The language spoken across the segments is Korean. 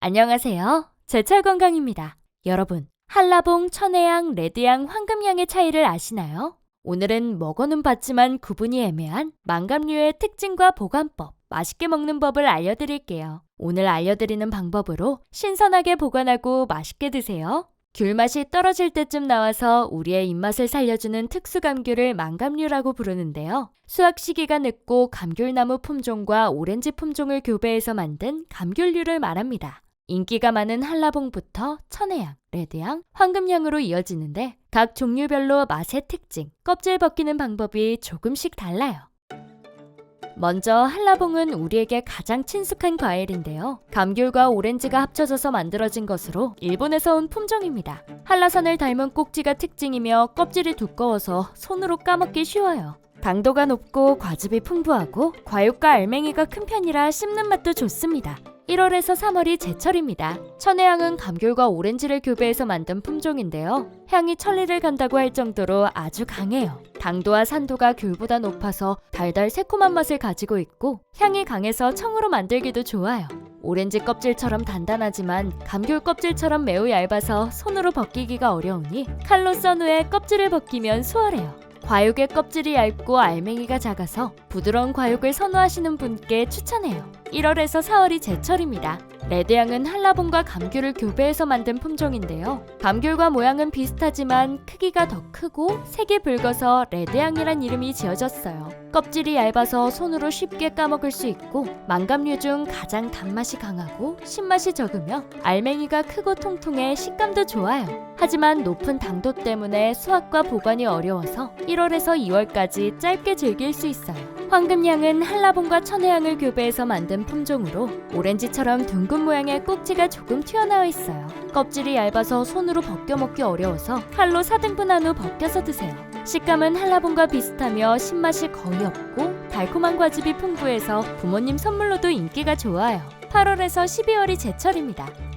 안녕하세요. 제철 건강입니다. 여러분, 한라봉, 천혜향, 레드향, 황금향의 차이를 아시나요? 오늘은 먹어는 봤지만 구분이 애매한 망감류의 특징과 보관법, 맛있게 먹는 법을 알려드릴게요. 오늘 알려드리는 방법으로 신선하게 보관하고 맛있게 드세요. 귤 맛이 떨어질 때쯤 나와서 우리의 입맛을 살려주는 특수 감귤을 망감류라고 부르는데요. 수확 시기가 늦고 감귤나무 품종과 오렌지 품종을 교배해서 만든 감귤류를 말합니다. 인기가 많은 한라봉부터 천혜향, 레드향, 황금향으로 이어지는데 각 종류별로 맛의 특징, 껍질 벗기는 방법이 조금씩 달라요. 먼저 한라봉은 우리에게 가장 친숙한 과일인데요. 감귤과 오렌지가 합쳐져서 만들어진 것으로 일본에서 온 품종입니다. 한라산을 닮은 꼭지가 특징이며 껍질이 두꺼워서 손으로 까먹기 쉬워요. 당도가 높고 과즙이 풍부하고 과육과 알맹이가 큰 편이라 씹는 맛도 좋습니다. 1월에서 3월이 제철입니다. 천혜향은 감귤과 오렌지를 교배해서 만든 품종인데요. 향이 천리를 간다고 할 정도로 아주 강해요. 당도와 산도가 귤보다 높아서 달달 새콤한 맛을 가지고 있고 향이 강해서 청으로 만들기도 좋아요. 오렌지 껍질처럼 단단하지만 감귤 껍질처럼 매우 얇아서 손으로 벗기기가 어려우니 칼로 썬 후에 껍질을 벗기면 수월해요. 과육의 껍질이 얇고 알맹이가 작아서 부드러운 과육을 선호하시는 분께 추천해요. 1월에서 4월이 제철입니다. 레드향은 한라봉과 감귤을 교배해서 만든 품종인데요. 감귤과 모양은 비슷하지만 크기가 더 크고 색이 붉어서 레드향이란 이름이 지어졌어요. 껍질이 얇아서 손으로 쉽게 까먹을 수 있고 망감류 중 가장 단맛이 강하고 신맛이 적으며 알맹이가 크고 통통해 식감도 좋아요. 하지만 높은 당도 때문에 수확과 보관이 어려워서 1월에서 2월까지 짧게 즐길 수 있어요. 황금향은 한라봉과 천혜향을 교배해서 만든 품종으로 오렌지처럼 둥근 모양의 꼭지가 조금 튀어나와 있어요. 껍질이 얇아서 손으로 벗겨 먹기 어려워서 칼로 4등분한 후 벗겨서 드세요. 식감은 한라봉과 비슷하며 신맛이 거의 없고 달콤한 과즙이 풍부해서 부모님 선물로도 인기가 좋아요. 8월에서 12월이 제철입니다.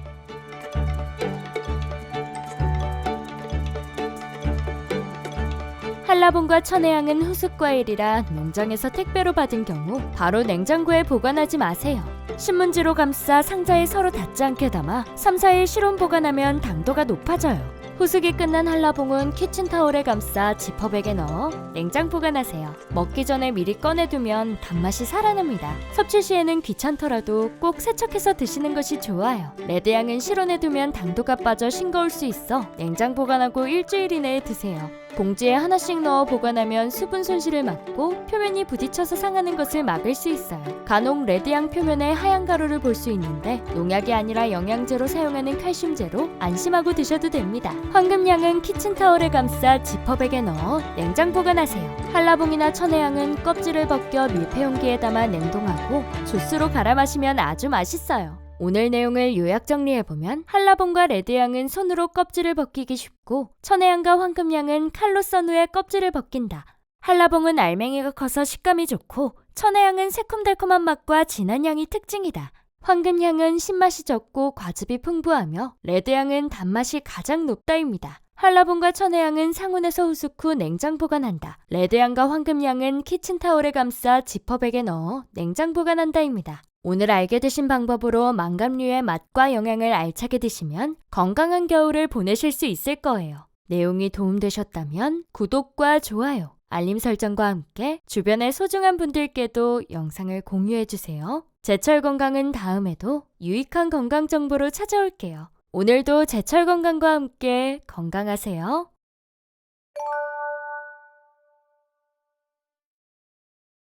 한라봉과 천혜향은 후숙 과일이라 농장에서 택배로 받은 경우 바로 냉장고에 보관하지 마세요. 신문지로 감싸 상자에 서로 닿지 않게 담아 3, 4일 실온 보관하면 당도가 높아져요. 후숙이 끝난 한라봉은 키친타올에 감싸 지퍼백에 넣어 냉장 보관하세요. 먹기 전에 미리 꺼내두면 단맛이 살아납니다. 섭취 시에는 귀찮더라도 꼭 세척해서 드시는 것이 좋아요. 레드향은 실온에 두면 당도가 빠져 싱거울 수 있어 냉장 보관하고 일주일 이내에 드세요. 봉지에 하나씩 넣어 보관하면 수분 손실을 막고 표면이 부딪혀서 상하는 것을 막을 수 있어요. 간혹 레드향 표면에 하얀 가루를 볼 수 있는데 농약이 아니라 영양제로 사용하는 칼슘제로 안심하고 드셔도 됩니다. 황금향은 키친타올에 감싸 지퍼백에 넣어 냉장 보관하세요. 한라봉이나 천혜향은 껍질을 벗겨 밀폐 용기에 담아 냉동하고 주스로 갈아 마시면 아주 맛있어요. 오늘 내용을 요약 정리해보면 한라봉과 레드향은 손으로 껍질을 벗기기 쉽고 천혜향과 황금향은 칼로 썬 후에 껍질을 벗긴다. 한라봉은 알맹이가 커서 식감이 좋고 천혜향은 새콤달콤한 맛과 진한 향이 특징이다. 황금향은 신맛이 적고 과즙이 풍부하며 레드향은 단맛이 가장 높다입니다. 한라봉과 천혜향은 상온에서 후숙 후 냉장 보관한다. 레드향과 황금향은 키친타올에 감싸 지퍼백에 넣어 냉장 보관한다입니다. 오늘 알게 되신 방법으로 망감류의 맛과 영양을 알차게 드시면 건강한 겨울을 보내실 수 있을 거예요. 내용이 도움되셨다면 구독과 좋아요, 알림 설정과 함께 주변의 소중한 분들께도 영상을 공유해주세요. 제철 건강은 다음에도 유익한 건강 정보로 찾아올게요. 오늘도 제철 건강과 함께 건강하세요.